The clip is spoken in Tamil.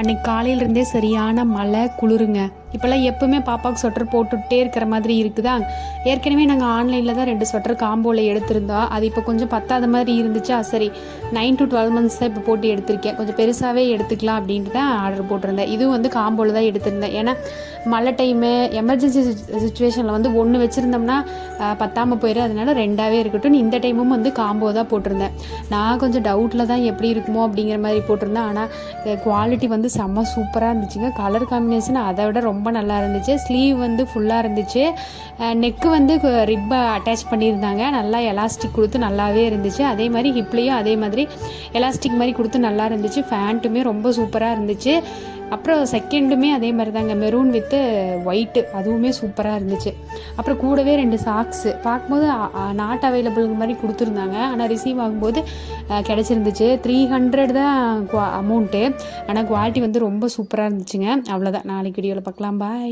அன்னைக்கு காலையிலேருந்தே சரியான மழை குளிருங்க. இப்போல்லாம் எப்பவுமே பாப்பாவுக்கு ஸ்வெட்டர் போட்டுகிட்டே இருக்கிற மாதிரி இருக்குதா? ஏற்கனவே நாங்கள் ஆன்லைனில் தான் ரெண்டு ஸ்வெட்டர் காம்போவில் எடுத்திருந்தோம் அது இப்போ கொஞ்சம் பத்தாத மாதிரி இருந்துச்சா? சரி நைன் டு டுவெல் மந்த்ஸ் தான் இப்போ போட்டு எடுத்திருக்கேன். கொஞ்சம் பெருசாகவே எடுத்துக்கலாம் அப்படின்ட்டு தான் ஆர்டர் போட்டிருந்தேன். இதுவும் வந்து காம்போவில் தான் எடுத்திருந்தேன். ஏன்னா மழை டைமு எமர்ஜென்சி சுச்சுவேஷனில் வந்து ஒன்று வச்சுருந்தோம்னா பத்தாமல் போயிடும் அதனால ரெண்டாவே இருக்கட்டும். இந்த டைமும் வந்து காம்போ தான் போட்டிருந்தேன். நான் கொஞ்சம் டவுட்டில் தான் எப்படி இருக்குமோ அப்படிங்கிற மாதிரி போட்டிருந்தேன். ஆனால் குவாலிட்டி வந்து செம்ம சூப்பராக இருந்துச்சுங்க. கலர் காம்பினேஷன் அதை விட ரொம்ப நல்லா இருந்துச்சு. ஸ்லீவ் வந்து ஃபுல்லாக இருந்துச்சு. நெக்கு வந்து ரிப்பை அட்டாச் பண்ணியிருந்தாங்க. நல்லா எலாஸ்டிக் கொடுத்து நல்லாவே இருந்துச்சு. அதே மாதிரி ஹிப்லேயும் அதே மாதிரி எலாஸ்டிக் மாதிரி கொடுத்து நல்லா இருந்துச்சு. ஃபேண்ட்டுமே ரொம்ப சூப்பராக இருந்துச்சு. அப்புறம் செகண்டுமே அதே மாதிரி தாங்க மெரூன் வித்து ஒயிட்டு அதுவுமே சூப்பராக இருந்துச்சு. அப்புறம் கூடவே ரெண்டு சாக்ஸு பார்க்கும்போது நாட் அவைலபிள் மாதிரி கொடுத்துருந்தாங்க. ஆனால் ரிசீவ் ஆகும்போது கிடச்சிருந்துச்சு. த்ரீ ஹண்ட்ரட் தான் அமௌண்ட்டு ஆனால் குவாலிட்டி வந்து ரொம்ப சூப்பராக இருந்துச்சுங்க. அவ்வளோதான் நாளைக்கு வீடியோவில் பார்க்கலாம். பாய்